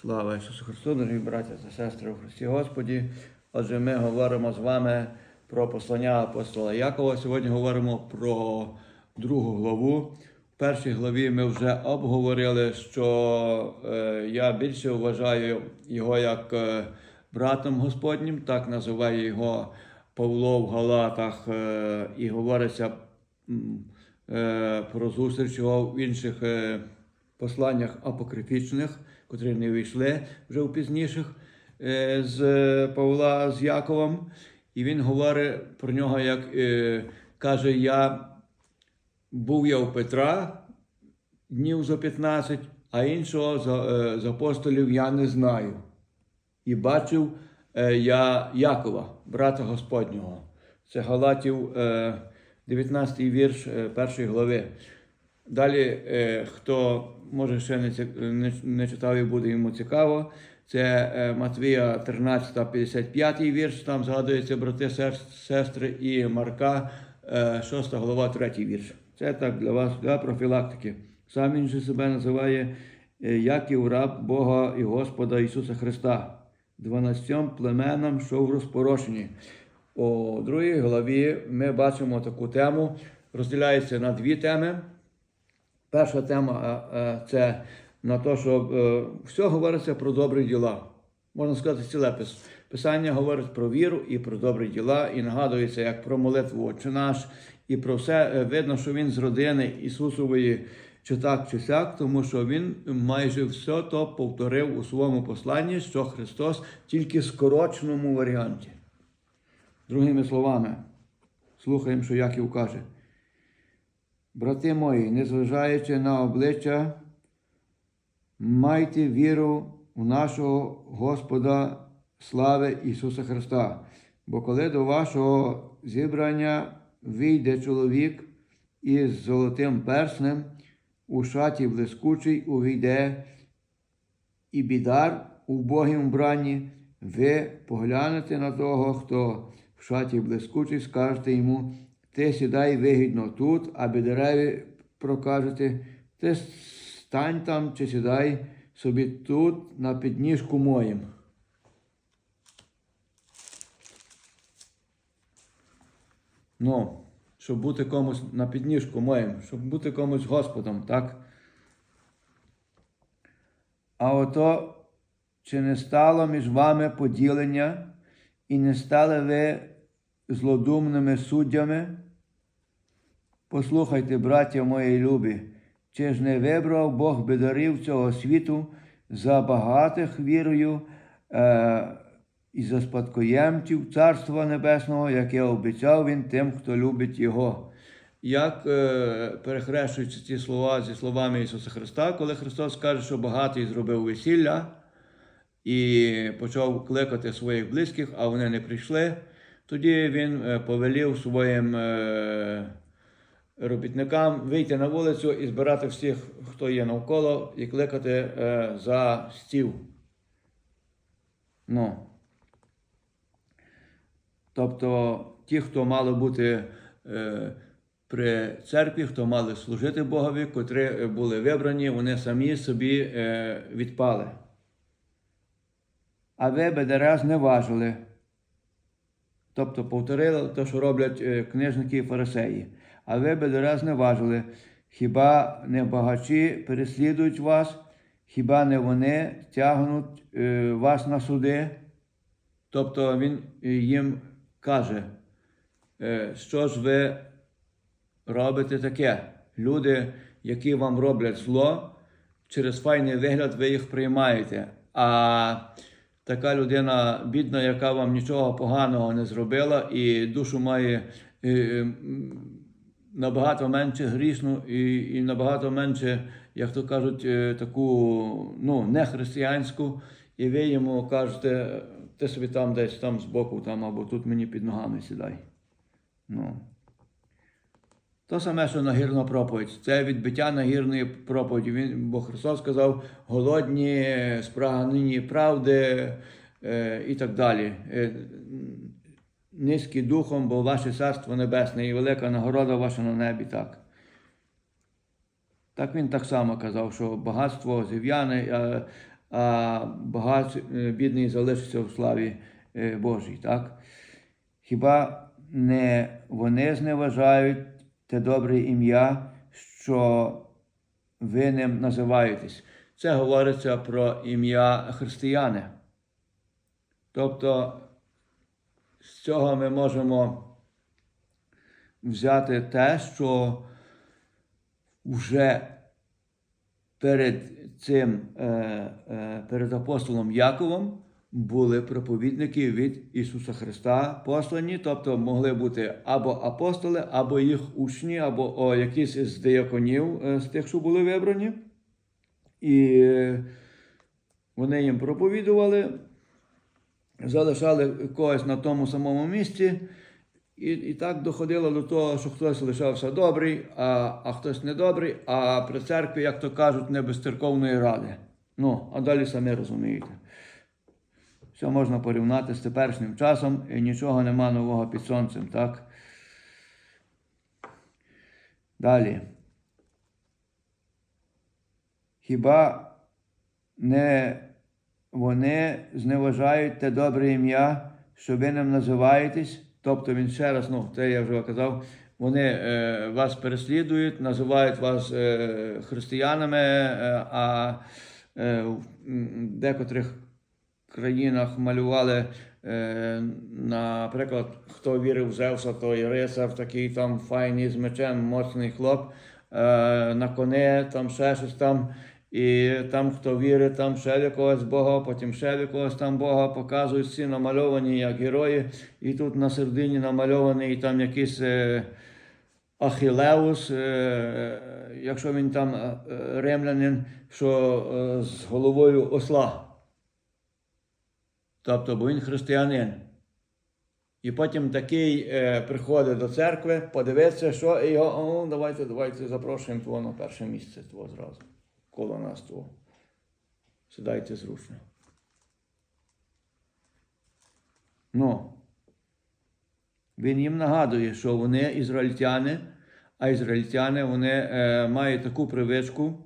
Слава Ісусу Христу, дорогі браття та сестри у Христі Господі. Отже, ми говоримо з вами про послання апостола Якова. Сьогодні говоримо про другу главу. В першій главі ми вже обговорили, що е, я більше вважаю його як е, братом Господнім, так називає його Павло в Галатах, е, і говориться про зустріч його в інших посланнях апокрифічних, котрі не війшли вже в пізніших е, з Павла з Яковом. І він говорить про нього, як е, каже: Я був я у Петра днів за 15, а іншого з, е, апостолів я не знаю. І бачив я Якова, брата Господнього. Це Галатів, е, 19 вірш е, першої глави. Далі, хто може ще не, не, не читав і буде йому цікаво, це е, Матвія 13, 55 вірш, там згадуються брати, сестри, і Марка, е, 6 глава, 3 вірш. Це так для вас, для профілактики. Сам він же себе називає е, Яків раб Бога і Господа Ісуса Христа, дванадцятьом племенам, що в розпорошенні. У другій главі ми бачимо таку тему, розділяється на дві теми. Перша тема е, е, це на те, що е, все говориться про добрі діла. Можна сказати, цілепис. писання говорить про віру і про добрі діла, і нагадується як про молитву Отче наш, і про все видно, що він з родини Ісусової чи так, чи сяк, тому що він майже все то повторив у своєму посланні, що Христос тільки в скороченому варіанті. Другими словами, слухаємо, що Яків каже. Брати мої, незважаючи на обличчя, майте віру у нашого Господа слави Ісуса Христа. Бо коли до вашого зібрання вийде чоловік із золотим перснем, у шаті блискучий увійде і бідар у богім вбранні, ви поглянете на того, хто в шаті блискучий, скажете йому, ти сідай вигідно тут, а бідареві прокажете, ти стань там чи сідай собі тут на підніжку моїм. Ну, щоб бути комусь на підніжку моїм, щоб бути комусь Господом, так? А ото чи не стало між вами поділення, і не стали ви злодумними суддями? Послухайте, браття мої любі, чи ж не вибрав Бог бидарів цього світу за багатих вірою е, і за спадкоємців Царства Небесного, яке обіцяв він тим, хто любить Його. Як е, перехрещуються ці слова зі словами Ісуса Христа, коли Христос каже, що багатий зробив весілля і почав кликати своїх близьких, а вони не прийшли, тоді Він е, повелів своїм е, робітникам вийти на вулицю і збирати всіх, хто є навколо, і кликати е, за стіл. Ну. Тобто ті, хто мали бути е, при церкві, хто мали служити Богові, котрі е, були вибрані, вони самі собі е, відпали. А ви бедера зневажили. Тобто повторили те, що роблять е, книжники і фарисеї. А ви бедера зневажили. Хіба не багачі переслідують вас, хіба не вони тягнуть е, вас на суди? Тобто він е, їм каже, е, що ж ви робите таке? Люди, які вам роблять зло, через файний вигляд ви їх приймаєте. А така людина, бідна, яка вам нічого поганого не зробила, і душу має набагато менше грішну і, і набагато менше, як то кажуть, е, таку ну, нехристиянську, і ви йому кажете, ти собі там десь там збоку, там, або тут мені під ногами сідай. Ну. То саме, що нагірна проповідь. Це відбиття нагірної проповіді. Він, бо Христос сказав, голодні, спрагані правди е, і так далі. Е, низькі духом, бо ваше царство небесне і велика нагорода ваша на небі. Так. Так він так само казав, що багатство зів'яне, а, а багач, е, бідний залишиться в славі е, Божій. Так? Хіба не вони зневажають те добре ім'я, що ви ним називаєтесь? Це говориться про ім'я християни. Тобто з цього ми можемо взяти те, що вже перед цим, е, е, перед апостолом Яковом були проповідники від Ісуса Христа послані, тобто могли бути або апостоли, або їх учні, або о, якісь з дияконів, е, з тих, що були вибрані. І вони їм проповідували, залишали когось на тому самому місці. І, і так доходило до того, що хтось лишався добрий, а, а хтось недобрий, а при церкві, як то кажуть, не без церковної ради. Ну, а далі самі розумієте. Все можна порівняти з теперішнім часом, і нічого нема нового під сонцем, так? Далі. Хіба не вони зневажають те добре ім'я, що ви ним називаєтесь? Тобто він ще раз, ну, це я вже казав, вони е, вас переслідують, називають вас е, християнами, е, а е, в декотрих країнах малювали, е, наприклад, хто вірив в Зевса, той рицар, такий там файний з мечем, моцний хлоп, е, на коне, там ще щось там. І там, хто вірить, там ще якогось Бога, потім ще якогось там Бога показують всі намальовані як герої. І тут на середині намальований там якийсь е, Ахілеус, е, якщо він там е, римлянин, що е, з головою осла. Тобто, бо він християнин. І потім такий е, приходить до церкви, подивиться, що і його, о, давайте, давайте запрошуємо того на перше місце того зразу. Коло нас того. Сідайте зручно. Ну, він їм нагадує, що вони ізраїльтяни, а ізраїльтяни вони е, мають таку привичку,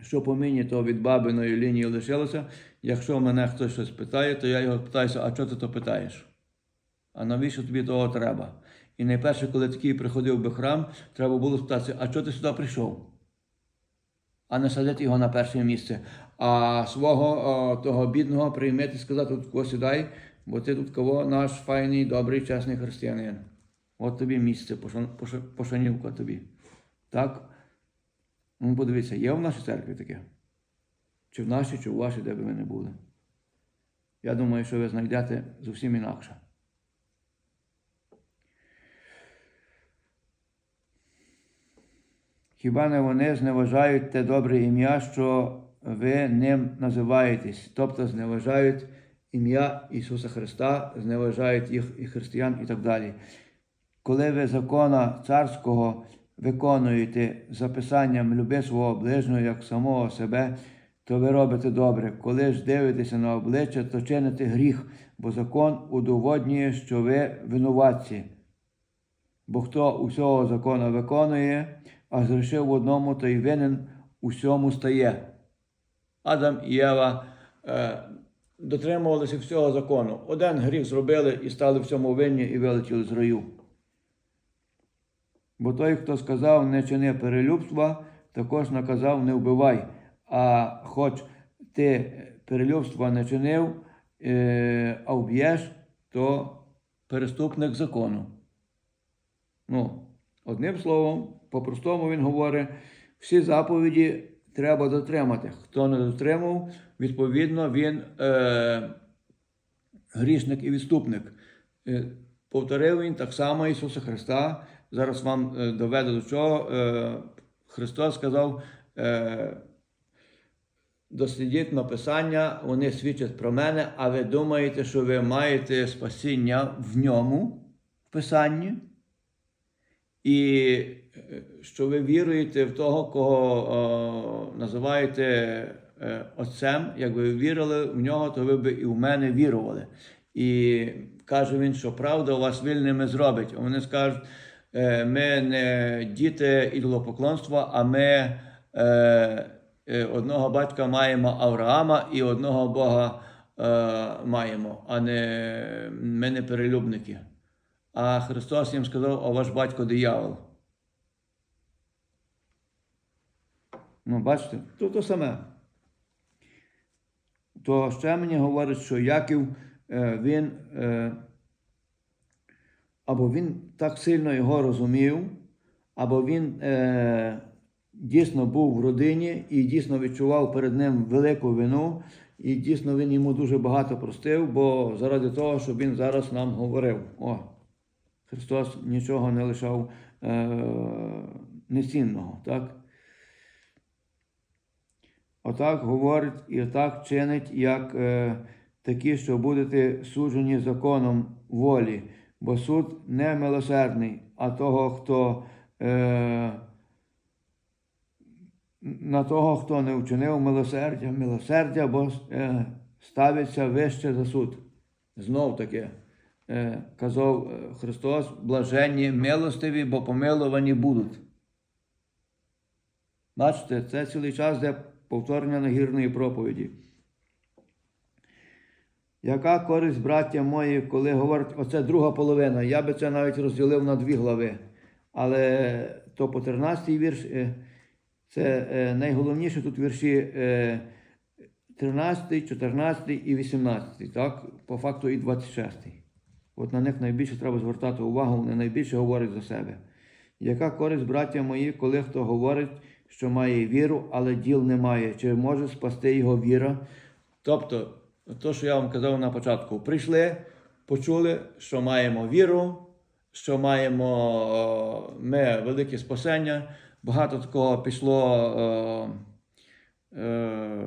що по мені то від бабиної лінії лишилося. Якщо мене хтось щось питає, то я його питаюся, а чого ти то питаєш? А навіщо тобі того треба? І найперше, коли такий приходив би храм, треба було спитатися, а чого ти сюди прийшов? А не садити його на перше місце. А свого о, того бідного приймати і сказати, тут сідай, бо ти тут кого наш файний, добрий, чесний християнин. От тобі місце, пошан- поша- пошанівка тобі. Так? Ну, подивіться, є в нашій церкві таке? Чи в нашій, чи в вашій, де б ви не були. Я думаю, що ви знайдете зовсім інакше. Хіба не вони зневажають те добре ім'я, що ви ним називаєтесь, тобто зневажають ім'я Ісуса Христа, зневажають їх і християн і так далі. Коли ви закона царського виконуєте за писанням люби свого ближнього як самого себе, то ви робите добре. Коли ж дивитеся на обличчя, то чините гріх, бо закон удоводнює, що ви винуватці. Бо хто усього закона виконує, а зрішив в одному, то й винен усьому стає. Адам і Єва е, дотримувалися всього закону. Один гріх зробили і стали в цьому винні і вилетіли з раю. Бо той, хто сказав, не чини перелюбства, також наказав не вбивай. А хоч ти перелюбства не чинив, е, а вб'єш, то переступник закону. Ну, одним словом, по-простому він говорить, всі заповіді треба дотримати. Хто не дотримав, відповідно, він е, грішник і відступник. Е, повторив він так само Ісуса Христа. Зараз вам е, доведу до чого. Е, Христос сказав, е, дослідіть написання, вони свідчать про мене, а ви думаєте, що ви маєте спасіння в ньому, в Писанні? І е, що ви віруєте в того, кого о, називаєте е, Отцем, якби ви вірили в нього, то ви б і в мене вірували. І каже він, що правда вас вільними зробить. Вони скажуть, е, ми не діти ідолопоклонства, а ми одного батька маємо Авраама і одного Бога маємо, а не ми не перелюбники. А Христос їм сказав, а ваш батько диявол. Ну, бачите, то то саме. То ще мені говорить, що Яків е, він е, або він так сильно його розумів, або він е, дійсно був в родині і дійсно відчував перед ним велику вину, і дійсно він йому дуже багато простив, бо заради того, щоб він зараз нам говорив. О, Христос нічого не лишав е, нецінного, так? Отак говорить і отак чинить, як е, такі, що будете суджені законом волі, бо суд не милосердний, а того, хто е, на того, хто не вчинив милосердя, милосердя, бо е, ставиться вище за суд. Знов таки казав е, Христос, блаженні милостиві, бо помилувані будуть. Бачите, це цілий час де повторення нагірної проповіді. Яка користь, браття мої, коли говорить, оце друга половина. Я би це навіть розділив на дві глави. Але то по 13 вірш, е, це е, найголовніше тут вірші е, 13, 14 і 18, так? По факту і 26. От на них найбільше треба звертати увагу, вони найбільше говорять за себе. Яка користь, браття мої, коли хто говорить, що має віру, але діл не має, чи може спасти його віра? Тобто, то, що я вам казав на початку, прийшли, почули, що маємо віру, що маємо ми велике спасення. Багато такого пішло е, е,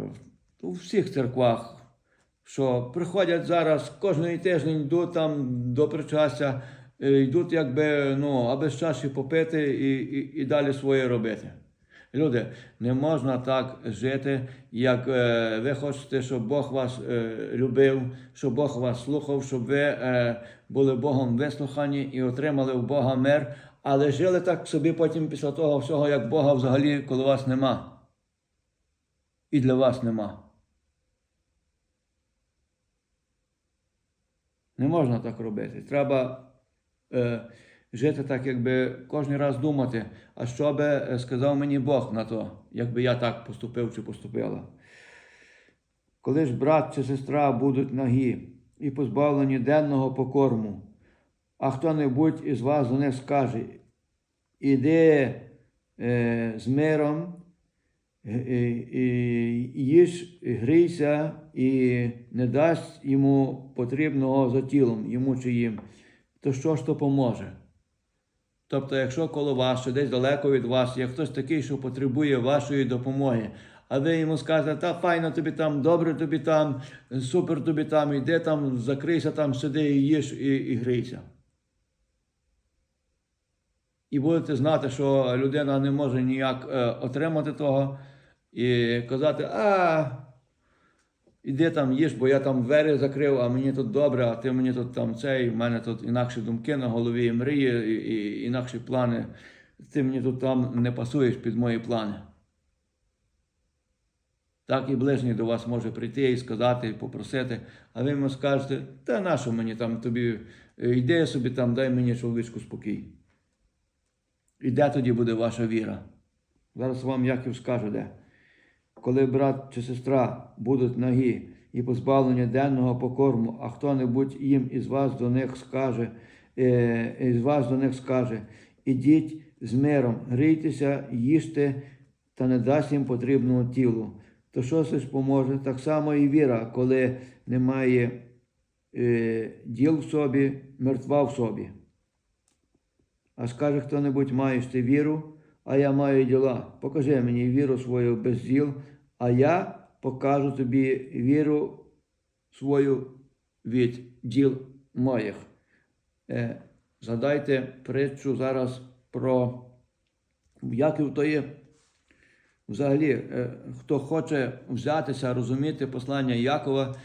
у всіх церквах, що приходять зараз кожен тиждень йдуть там до причастя, е, йдуть, якби, ну, аби з чаші попити і, і, і далі своє робити. Люди, не можна так жити, як е, ви хочете, щоб Бог вас е, любив, щоб Бог вас слухав, щоб ви е, були Богом вислухані і отримали в Бога мир, але жили так собі потім після того всього, як Бога взагалі коло вас нема. І для вас нема. Не можна так робити. Треба е, жити так, якби кожен раз думати, а що би е, сказав мені Бог на то, якби я так поступив чи поступила. Коли ж брат чи сестра будуть нагі і позбавлені денного покорму, а хто-небудь із вас до них скаже, іди е, з миром, їж, і грійся, і не дасть йому потрібного за тілом, йому чи їм, то що ж то поможе? Тобто, якщо коло вас, чи десь далеко від вас, є хтось такий, що потребує вашої допомоги, а ви йому скажете, та файно тобі там, добре тобі там, супер тобі там, іди там, закрийся там, сиди і їж і, і грійся. І будете знати, що людина не може ніяк е, отримати того, і казати, а іди там їж, бо я там двері закрив, а мені тут добре, а ти мені тут там цей, в мене тут інакші думки на голові, мрії, і, і інакші плани. Ти мені тут там не пасуєш під мої плани. Так і ближній до вас може прийти і сказати, і попросити, а ви йому скажете, та нащо мені там тобі, йди собі там, дай мені чоловічку спокій. І де тоді буде ваша віра? Зараз вам Яків скаже де. Коли брат чи сестра будуть нагі і позбавлені денного покорму, а хто-небудь їм із вас до них скаже, е, із вас до них скаже, ідіть з миром, грійтеся, їжте та не дасть їм потрібного тілу. То що це ж поможе? Так само і віра, коли немає е, діл в собі, мертва в собі. А скаже хто-небудь, маєш ти віру, а я маю діла. Покажи мені віру свою без діл, а я покажу тобі віру свою від діл моїх. Е, згадайте притчу зараз про Яків то є. Взагалі, е, хто хоче взятися, розуміти послання Якова,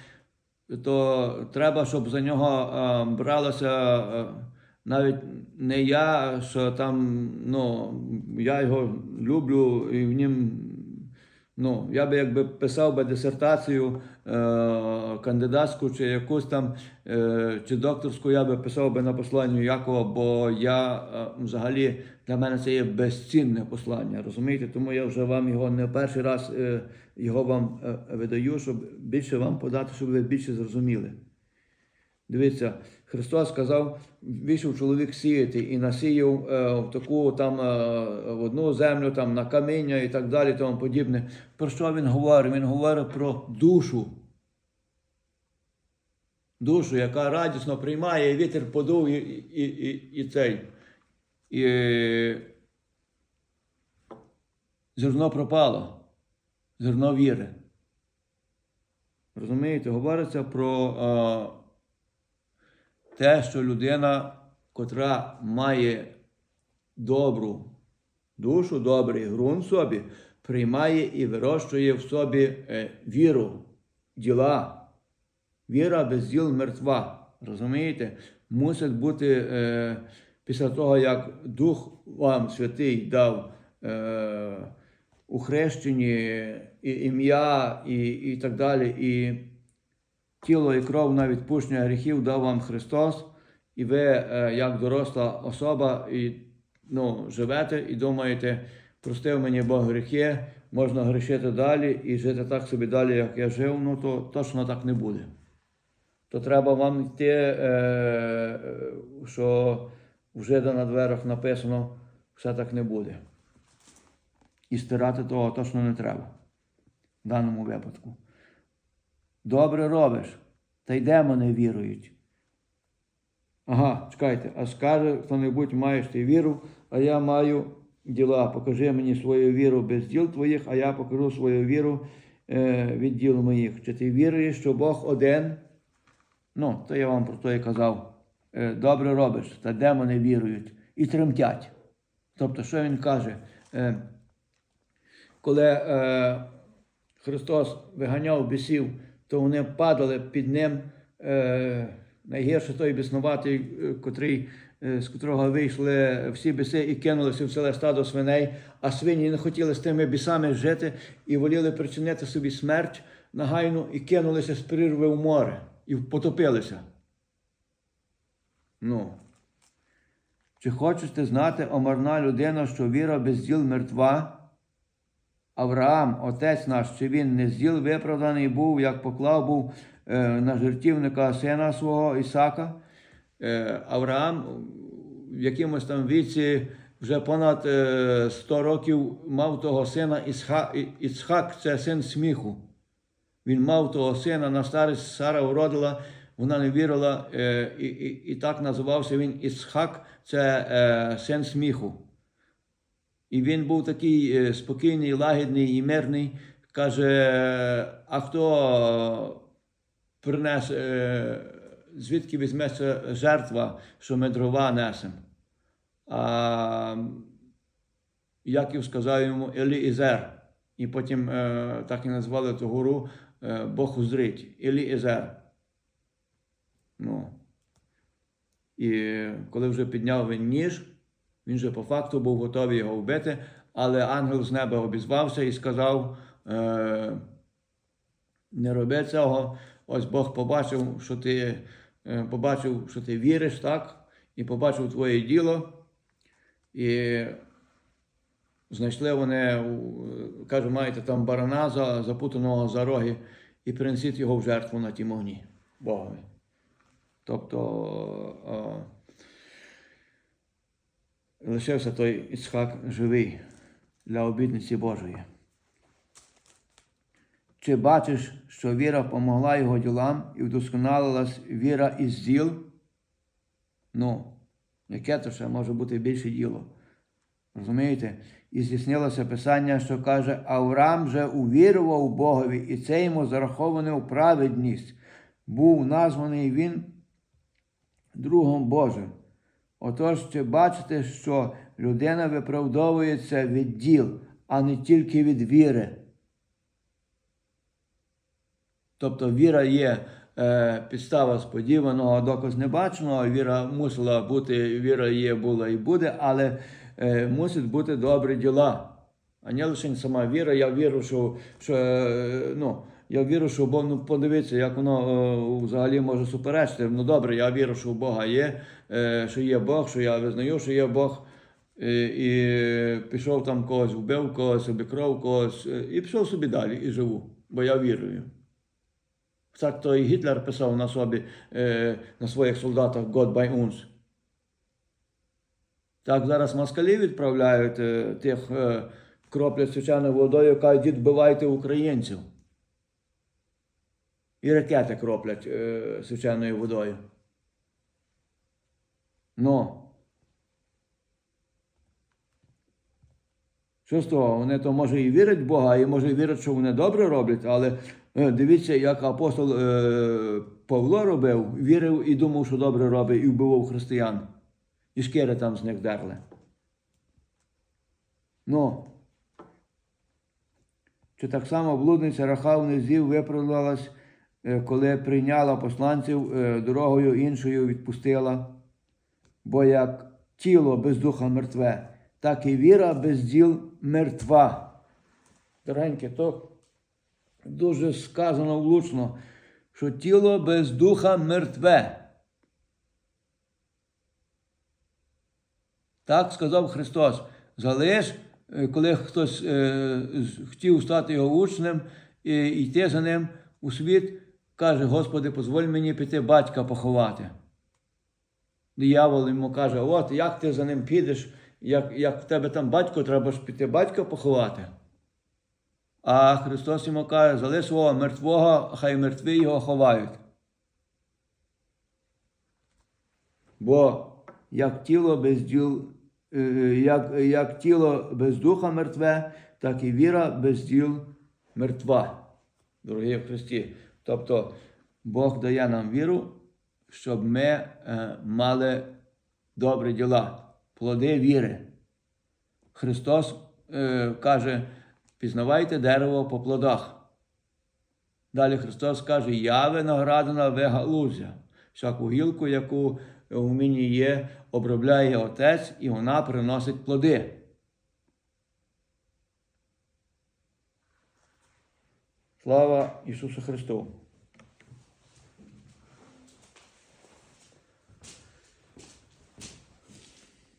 то треба, щоб за нього е, бралося навіть не я, що там, ну, я його люблю і в нім Ну, я би якби писав би дисертацію е, кандидатську чи якусь там е, чи докторську, я би писав би на посланню Якова, бо я е, взагалі для мене це є безцінне послання. Розумієте? Тому я вже вам його не перший раз е, його вам е, видаю, щоб більше вам подати, щоб ви більше зрозуміли. Дивіться, Христос сказав, вийшов чоловік сіяти і насіяв е, в таку там е, в одну землю, там на каміння і так далі, тому подібне. Про що він говорить? Він говорить про душу. Душу, яка радісно приймає, і вітер подув і, і, і, і цей. І зерно пропало. Зерно віри. Розумієте, говориться про е, те, що людина, котра має добру душу, добрий ґрунт собі, приймає і вирощує в собі е, віру, діла. Віра без діл мертва. Розумієте? Мусить бути е, після того, як Дух вам Святий дав е, у хрещенні і ім'я, і, і так далі, і тіло і кров на відпущення гріхів дав вам Христос, і ви, е, як доросла особа, і, ну, живете і думаєте, простив мені Бог гріхи, можна грішити далі і жити так собі далі, як я жив, ну то точно так не буде. То треба вам йти, е, що вже на дверях написано, все так не буде. І стирати того точно не треба в даному випадку. Добре робиш, та й демони вірують. Ага, чекайте, а скаже хто-небудь, маєш ти віру, а я маю діла. Покажи мені свою віру без діл твоїх, а я покажу свою віру е, від діл моїх. Чи ти віруєш, що Бог один? Ну, то я вам про і казав. Е, добре робиш, та демони вірують і тремтять. Тобто, що він каже? Е, коли е, Христос виганяв бісів, то вони падали під ним. Е, найгірше той біснуватий, е, котрий, е, з котрого вийшли всі біси і кинулися в ціле стадо свиней, а свині не хотіли з тими бісами жити і воліли причинити собі смерть нагайну і кинулися з прірви в море і потопилися. Ну. Чи хочеш ти знати, омарна людина, що віра без діл мертва? Авраам, отець наш, чи він не з діл виправданий був, як поклав був е, на жертівника сина свого Ісака. Е, Авраам в якомусь там віці вже понад е, 100 років мав того сина Ісха, І- Іцхак, це син сміху. Він мав того сина, на старість Сара уродила, вона не вірила, е, і, і, і так називався він Ісхак, це е, син сміху. І він був такий е, спокійний, лагідний і мирний. Каже: а хто принес, е, звідки візьметься жертва, що ми дрова несемо? А Яків сказав йому Еліізер. І потім е, так і назвали ту гору е, Бог узрить. Еліізер. Ну. І коли вже підняв він ніж, він же по факту був готовий його вбити, але ангел з неба обізвався і сказав: е, не роби цього. Ось Бог побачив, що ти е, побачив, що ти віриш, так? І побачив твоє діло. І знайшли вони, у- каже, маєте там барана за- запутаного за роги, і принесіть його в жертву на тім огні Богові. Тобто. е, лишився той Іцхак живий для обітниці Божої. Чи бачиш, що віра помогла його ділам і вдосконалилась віра із діл? Ну, яке то ще може бути більше діло? Розумієте? І здійснилося писання, що каже, Авраам же увірував Богові, і це йому зараховане у праведність. Був названий він другом Божим. Отож, чи бачите, що людина виправдовується від діл, а не тільки від віри. Тобто віра є е, підстава сподіваного, доказ небаченого, віра мусила бути, віра є, була і буде, але е, мусять бути добрі діла. А не лише сама віра. Я вірю, що, що е, ну, я вірю, що Бог, ну подивіться, як воно е, взагалі може суперечити. Ну добре, я вірю, що у Бога є, е, що є Бог, що я визнаю, що є Бог. І, і пішов там когось, вбив когось, обікрав когось, е, і пішов собі далі і живу, бо я вірую. Так то і Гітлер писав на собі, е, на своїх солдатах God by uns. Так зараз москалі відправляють е, тих е, кроплять свячаною водою, кажуть, «Дід, вбивайте українців. І ракети кроплять е, свячаною водою. Ну. Що з того? Вони то може і вірять в Бога, і може і вірять, що вони добре роблять, але е, дивіться, як апостол е, Павло робив, вірив і думав, що добре робить, і вбивав християн. І шкіри там з них дерли. Ну. Чи так само блудниця Рахав Незів виправдалась, е, коли прийняла посланців е, дорогою іншою відпустила. Бо як тіло без духа мертве, так і віра без діл мертва. Дорогеньке, то дуже сказано влучно, що тіло без духа мертве. Так сказав Христос. Залиш, е, коли хтось е, хотів стати його учнем і йти за ним у світ, каже: Господи, дозволь мені піти батька поховати. Диявол йому каже: от як ти за ним підеш, як, як в тебе там батько, треба ж піти батька поховати. А Христос йому каже, залиш свого мертвого, хай мертві його ховають. Бо як тіло без діл, е, як, як тіло без духа мертве, так і віра без діл мертва, дорогі в Христі. Тобто Бог дає нам віру, щоб ми е, мали добрі діла, плоди віри. Христос е, каже, пізнавайте дерево по плодах. Далі Христос каже, я виноградина, ви галузя. Всяку гілку, яку у мені є, обробляє Отець, і вона приносить плоди. Слава Ісусу Христу!